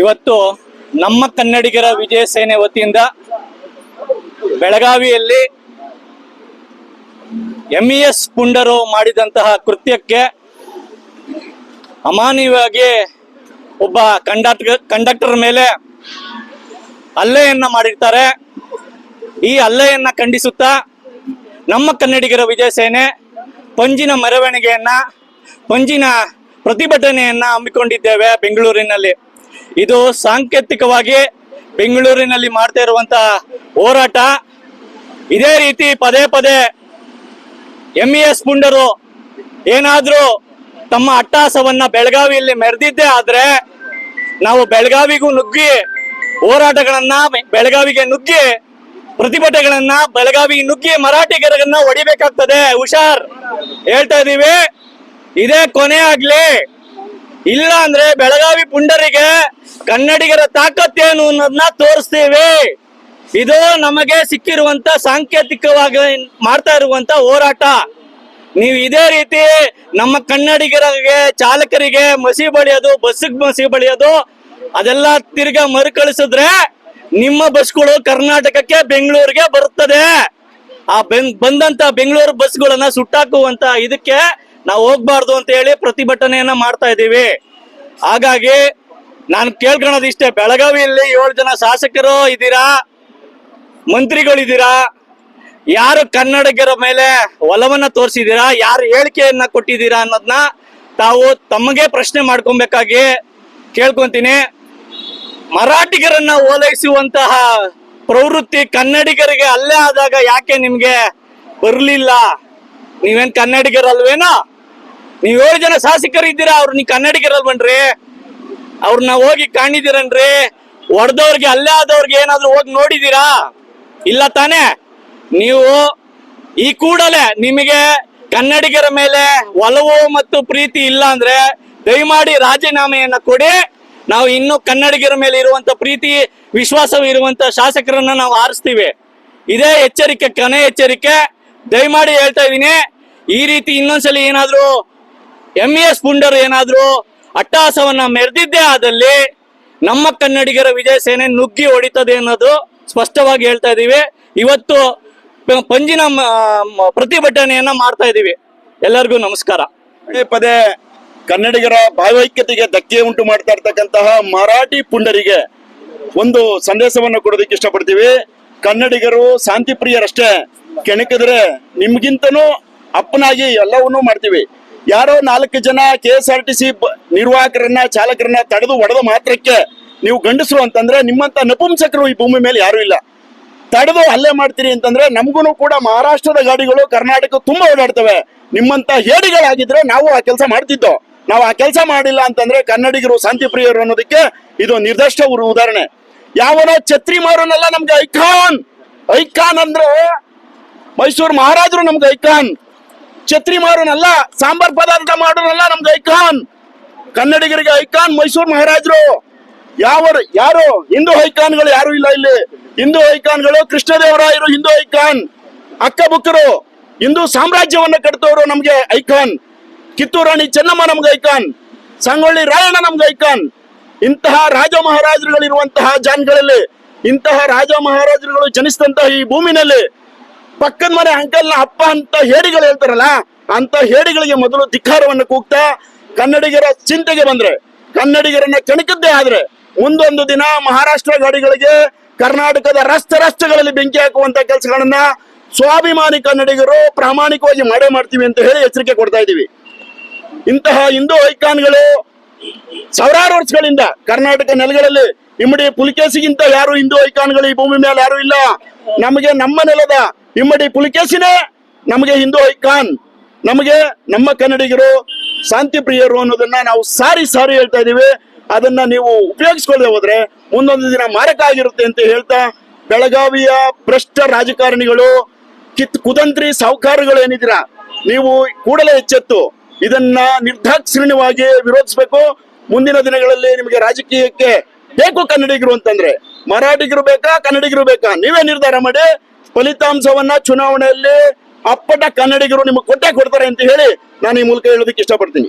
ಇವತ್ತು ನಮ್ಮ ಕನ್ನಡಿಗರ ವಿಜಯ ಸೇನೆ ವತಿಯಿಂದ ಬೆಳಗಾವಿಯಲ್ಲಿ ಎಂಇಎಸ್ ಪುಂಡರು ಮಾಡಿದಂತಹ ಕೃತ್ಯಕ್ಕೆ ಅಮಾನ್ಯವಾಗಿ ಒಬ್ಬ ಕಂಡಕ್ಟರ್ ಕಂಡಕ್ಟರ್ ಮೇಲೆ ಹಲ್ಲೆಯನ್ನ ಮಾಡಿರ್ತಾರೆ. ಈ ಹಲ್ಲೆಯನ್ನ ಖಂಡಿಸುತ್ತಾ ನಮ್ಮ ಕನ್ನಡಿಗರ ವಿಜಯ ಸೇನೆ ಪಂಜಿನ ಮೆರವಣಿಗೆಯನ್ನ, ಪಂಜಿನ ಪ್ರತಿಭಟನೆಯನ್ನ ಹಮ್ಮಿಕೊಂಡಿದ್ದೇವೆ ಬೆಂಗಳೂರಿನಲ್ಲಿ. ಇದು ಸಾಂಕೇತಿಕವಾಗಿ ಬೆಂಗಳೂರಿನಲ್ಲಿ ಮಾಡ್ತಾ ಇರುವಂತಹ ಹೋರಾಟ. ಇದೇ ರೀತಿ ಪದೇ ಪದೇ ಎಂ ಎಸ್ ಪುಂಡರು ಏನಾದ್ರೂ ತಮ್ಮ ಅಟ್ಟಹಾಸವನ್ನ ಬೆಳಗಾವಿಯಲ್ಲಿ ಮೆರೆದಿದ್ದೇ ಆದ್ರೆ ನಾವು ಬೆಳಗಾವಿಗೂ ನುಗ್ಗಿ ಹೋರಾಟಗಳನ್ನ ಬೆಳಗಾವಿಗೆ ನುಗ್ಗಿ ಪ್ರತಿಭಟನೆಗಳನ್ನ ಬೆಳಗಾವಿಗೆ ನುಗ್ಗಿ ಮರಾಠಿಗರನ್ನ ಹೊಡಿಬೇಕಾಗ್ತದೆ. ಹುಷಾರ್. ಹೇಳ್ತಾ ಇದೀವಿ. ಇದೇ ಕೊನೆ ಆಗ್ಲಿ. ಇಲ್ಲ ಅಂದ್ರೆ ಬೆಳಗಾವಿ ಪುಂಡರಿಗೆ ಕನ್ನಡಿಗರ ತಾಕತ್ತೇನು ಅನ್ನೋದನ್ನ ತೋರಿಸ್ತೀವಿ. ಇದು ನಮಗೆ ಸಿಕ್ಕಿರುವಂತ ಸಾಂಕೇತಿಕವಾಗಿ ಮಾಡ್ತಾ ಇರುವಂತ ಹೋರಾಟ. ನೀವು ಇದೇ ರೀತಿ ನಮ್ಮ ಕನ್ನಡಿಗರಿಗೆ, ಚಾಲಕರಿಗೆ ಮಸಿ ಬಳಿಯೋದು, ಬಸ್ಸಿಗೆ ಮಸಿ ಬಳಿಯೋದು, ಅದೆಲ್ಲ ತಿರ್ಗಾ ಮರುಕಳಿಸಿದ್ರೆ ನಿಮ್ಮ ಬಸ್ಗಳು ಕರ್ನಾಟಕಕ್ಕೆ ಬೆಂಗಳೂರಿಗೆ ಬರುತ್ತದೆ. ಆ ಬೆಂಗ್ ಬಂದಂತ ಬೆಂಗಳೂರು ಬಸ್ಗಳನ್ನ ಸುಟ್ಟಾಕುವಂತ ಇದಕ್ಕೆ ನಾವು ಹೋಗ್ಬಾರ್ದು ಅಂತ ಹೇಳಿ ಪ್ರತಿಭಟನೆಯನ್ನ ಮಾಡ್ತಾ ಇದ್ದೀವಿ. ಹಾಗಾಗಿ ನಾನು ಕೇಳ್ಕೊಳೋದು ಇಷ್ಟೇ, ಬೆಳಗಾವಿಯಲ್ಲಿ ಏಳು ಜನ ಶಾಸಕರು ಇದ್ದೀರಾ? ಮಂತ್ರಿಗಳಿದ್ದೀರಾ? ಯಾರು ಕನ್ನಡಿಗರ ಮೇಲೆ ಒಲವನ್ನ ತೋರಿಸಿದ್ದೀರಾ? ಯಾರು ಹೇಳಿಕೆಯನ್ನ ಕೊಟ್ಟಿದ್ದೀರಾ ಅನ್ನೋದನ್ನ ತಾವು ತಮಗೆ ಪ್ರಶ್ನೆ ಮಾಡ್ಕೊಬೇಕಾಗಿ ಕೇಳ್ಕೊಂತೀನಿ. ಮರಾಠಿಗರನ್ನ ಓಲೈಸುವಂತಹ ಪ್ರವೃತ್ತಿ ಕನ್ನಡಿಗರಿಗೆ ಅಲ್ಲೇ ಆದಾಗ ಯಾಕೆ ನಿಮ್ಗೆ ಬರಲಿಲ್ಲ? ನೀವೇನ್ ಕನ್ನಡಿಗರಲ್ವೇನೋ? ನೀವ್ ಏಳು ಜನ ಶಾಸಕರು ಇದ್ದೀರಾ, ಅವ್ರು ನೀ ಕನ್ನಡಿಗರಲ್ವನ್ರಿ ಅವ್ರನ್ನ ಹೋಗಿ ಕಾಣಿದಿರನ್ರಿ. ಹೊಡೆದವ್ರಿಗೆ, ಅಲ್ಲೇ ಆದವ್ರಿಗೆ ಏನಾದ್ರು ಹೋಗಿ ನೋಡಿದೀರಾ? ಇಲ್ಲ ತಾನೇ? ನೀವು ಈ ಕೂಡಲೇ ನಿಮಗೆ ಕನ್ನಡಿಗರ ಮೇಲೆ ಒಲವು ಮತ್ತು ಪ್ರೀತಿ ಇಲ್ಲ ಅಂದ್ರೆ ದಯಮಾಡಿ ರಾಜೀನಾಮೆಯನ್ನ ಕೊಡಿ. ನಾವು ಇನ್ನು ಕನ್ನಡಿಗರ ಮೇಲೆ ಇರುವಂತ ಪ್ರೀತಿ ವಿಶ್ವಾಸವಿರುವಂತ ಶಾಸಕರನ್ನ ನಾವು ಆರಿಸ್ತೀವಿ. ಇದೇ ಎಚ್ಚರಿಕೆ, ಕನೆ ಎಚ್ಚರಿಕೆ. ದಯಮಾಡಿ ಹೇಳ್ತಾ ಇದ್ದೀನಿ. ಈ ರೀತಿ ಇನ್ನೊಂದ್ಸಲಿ ಏನಾದ್ರು ಎಂ ಎಸ್ ಪುಂಡರು ಏನಾದ್ರು ಅಟ್ಟಹಾಸವನ್ನ ಮೆರೆದಿದ್ದೇ ಆದಲ್ಲಿ ನಮ್ಮ ಕನ್ನಡಿಗರ ವಿಜಯ ಸೇನೆ ನುಗ್ಗಿ ಹೊಡಿತದೆ ಅನ್ನೋದು ಸ್ಪಷ್ಟವಾಗಿ ಹೇಳ್ತಾ ಇದೀವಿ. ಇವತ್ತು ಪಂಜಿನ ಪ್ರತಿಭಟನೆಯನ್ನ ಮಾಡ್ತಾ ಇದೀವಿ. ಎಲ್ಲರಿಗೂ ನಮಸ್ಕಾರ. ಪದೇ ಪದೇ ಕನ್ನಡಿಗರ ಭಾವೈಕ್ಯತೆಗೆ ಧಕ್ಕೆ ಉಂಟು ಮಾಡ್ತಾ ಇರ್ತಕ್ಕಂತಹ ಮರಾಠಿ ಪುಂಡರಿಗೆ ಒಂದು ಸಂದೇಶವನ್ನು ಕೊಡೋದಕ್ಕೆ ಇಷ್ಟಪಡ್ತೀವಿ. ಕನ್ನಡಿಗರು ಶಾಂತಿ ಪ್ರಿಯರಷ್ಟೇ ಕೆಣಕಿದ್ರೆ ನಿಮ್ಗಿಂತನೂ ಅಪ್ಪನಾಗಿ ಎಲ್ಲವನ್ನೂ ಮಾಡ್ತೀವಿ. ಯಾರೋ ನಾಲ್ಕು ಜನ K S R T C ನಿರ್ವಾಹಕರನ್ನ, ಚಾಲಕರನ್ನ ತಡೆದು ಒಡೆದ ಮಾತ್ರಕ್ಕೆ ನೀವು ಗಂಡಸರು ಅಂತಂದ್ರೆ ನಿಮ್ಮಂತ ನಪುಂಸಕರು ಈ ಭೂಮಿ ಮೇಲೆ ಯಾರು ಇಲ್ಲ. ತಡೆದು ಹಲ್ಲೆ ಮಾಡ್ತೀರಿ ಅಂತಂದ್ರೆ ನಮಗೂ ಕೂಡ ಮಹಾರಾಷ್ಟ್ರದ ಗಾಡಿಗಳು ಕರ್ನಾಟಕ ತುಂಬಾ ಓಡಾಡ್ತವೆ. ನಿಮ್ಮಂತ ಹೇಡಿಗಳಾಗಿದ್ರೆ ನಾವು ಆ ಕೆಲಸ ಮಾಡ್ತಿದ್ದೋ? ನಾವು ಆ ಕೆಲಸ ಮಾಡಿಲ್ಲ ಅಂತಂದ್ರೆ ಕನ್ನಡಿಗರು ಶಾಂತಿ ಪ್ರಿಯರು ಅನ್ನೋದಕ್ಕೆ ಇದು ನಿರ್ದಿಷ್ಟ ಉದಾಹರಣೆ. ಯಾವನೋ ಛತ್ರಿ ಮಾರೋನೆಲ್ಲ ನಮ್ಗೆ ಐಕಾನ್! ಐಕಾನ್ ಅಂದ್ರೆ ಮೈಸೂರು ಮಹಾರಾಜರು ನಮ್ಗೆ ಐಕಾನ್! ಛತ್ರಿ ಮಾರೋನಲ್ಲ, ಸಾಂಬಾರ್ ಪದಾರ್ಥ ಮಾಡೋನಲ್ಲ ನಮ್ಗೆ ಐಕಾನ್ ಕನ್ನಡಿಗರಿಗೆ ಐಕಾನ್ ಮೈಸೂರು ಮಹಾರಾಜರು. ಯಾವ ಯಾರು? ಹಿಂದೂ ಐಕಾನ್ಗಳು ಯಾರು ಇಲ್ಲ ಇಲ್ಲಿ. ಹಿಂದೂ ಐಕಾನ್ಗಳು ಕೃಷ್ಣದೇವರಾಯರು ಹಿಂದೂ ಐಕಾನ್ ಅಕ್ಕ ಬುಕ್ಕರು. ಹಿಂದೂ ಸಾಮ್ರಾಜ್ಯವನ್ನ ಕಟ್ಟಿದವರು ನಮ್ಗೆ ಐಕಾನ್ ಕಿತ್ತೂರಾಣಿ ಚೆನ್ನಮ್ಮ ನಮ್ಗೆ ಐಕಾನ್ ಸಂಗೊಳ್ಳಿ ರಾಯಣ್ಣ ನಮ್ಗೆ ಐಕಾನ್ ಇಂತಹ ರಾಜ ಮಹಾರಾಜರುಗಳಿರುವಂತಹ ಜಾನ್ಗಳಲ್ಲಿ, ಇಂತಹ ರಾಜ ಮಹಾರಾಜರುಗಳು ಜನಿಸಿದಂತಹ ಈ ಭೂಮಿನಲ್ಲಿ ಪಕ್ಕದ ಮನೆ ಅಂಕಲ್ನ ಅಪ್ಪ ಅಂತ ಹೇಡಿಗಳು ಹೇಳ್ತಾರಲ್ಲ, ಅಂತ ಹೇಡಿಗಳಿಗೆ ಮೊದಲು ಧಿಕ್ಕಾರವನ್ನು ಕೂಗ್ತಾ ಕನ್ನಡಿಗರ ಚಿಂತೆಗೆ ಬಂದ್ರೆ, ಕನ್ನಡಿಗರನ್ನ ಕೆಣಕದ್ದೇ ಆದ್ರೆ ಮುಂದೊಂದು ದಿನ ಮಹಾರಾಷ್ಟ್ರ ಗಾಡಿಗಳಿಗೆ ಕರ್ನಾಟಕದ ರಸ್ತೆ ರಸ್ತೆಗಳಲ್ಲಿ ಬೆಂಕಿ ಹಾಕುವಂತ ಕೆಲಸಗಳನ್ನ ಸ್ವಾಭಿಮಾನಿ ಕನ್ನಡಿಗರು ಪ್ರಾಮಾಣಿಕವಾಗಿ ಮಾಡೇ ಮಾಡ್ತೀವಿ ಅಂತ ಹೇಳಿ ಎಚ್ಚರಿಕೆ ಕೊಡ್ತಾ ಇದ್ದೀವಿ. ಇಂತಹ ಹಿಂದೂ ಐಕಾನ್ಗಳು ಸಾವಿರಾರು ವರ್ಷಗಳಿಂದ ಕರ್ನಾಟಕ ನೆಲಗಳಲ್ಲಿ ಇಮ್ಮಡಿ ಪುಲಿಕೇಶಿಗಿಂತ ಯಾರು ಹಿಂದೂ ಐಕಾನ್ಗಳು ಈ ಭೂಮಿ ಮೇಲೆ ಯಾರು ಇಲ್ಲ. ನಮಗೆ ನಮ್ಮ ನೆಲದ ಇಮ್ಮಡಿ ಪುಲಿಕೇಶಿನೇ ನಮಗೆ ಹಿಂದೂ ಐಕಾನ್. ನಮಗೆ ನಮ್ಮ ಕನ್ನಡಿಗರು, ಶಾಂತಿ ಪ್ರಿಯರು ಅನ್ನೋದನ್ನ ನಾವು ಸಾರಿ ಸಾರಿ ಹೇಳ್ತಾ ಇದೀವಿ ಅದನ್ನ ನೀವು ಉಪಯೋಗಿಸ್ಕೊಳ್ಳದೆ ಹೋದ್ರೆ ಮುಂದೊಂದು ದಿನ ಮಾರಕ ಆಗಿರುತ್ತೆ ಅಂತ ಹೇಳ್ತಾ ಬೆಳಗಾವಿಯ ಭ್ರಷ್ಟ ರಾಜಕಾರಣಿಗಳು, ಕಿತ್ ಕುತಂತ್ರಿ ಸಾಹುಕಾರಗಳು ಏನಿದ್ದೀರಾ ನೀವು ಕೂಡಲೇ ಎಚ್ಚೆತ್ತು. ಇದನ್ನ ನಿರ್ದಾಕ್ಷಿಣ್ಯವಾಗಿ ವಿರೋಧಿಸಬೇಕು. ಮುಂದಿನ ದಿನಗಳಲ್ಲಿ ನಿಮಗೆ ರಾಜಕೀಯಕ್ಕೆ ಬೇಕು ಕನ್ನಡಿಗರು ಅಂತಂದ್ರೆ, ಮರಾಠಿಗರು ಬೇಕಾ, ಕನ್ನಡಿಗರು ಬೇಕಾ? ನೀವೇ ನಿರ್ಧಾರ ಮಾಡಿ. ಫಲಿತಾಂಶವನ್ನ ಚುನಾವಣೆಯಲ್ಲಿ ಅಪ್ಪಟ ಕನ್ನಡಿಗರು ನಿಮಗೆ ಕೊಟ್ಟೆ ಕೊಡ್ತಾರೆ ಅಂತ ಹೇಳಿ ನಾನು ಈ ಮೂಲಕ ಹೇಳೋದಕ್ಕೆ ಇಷ್ಟಪಡ್ತೀನಿ.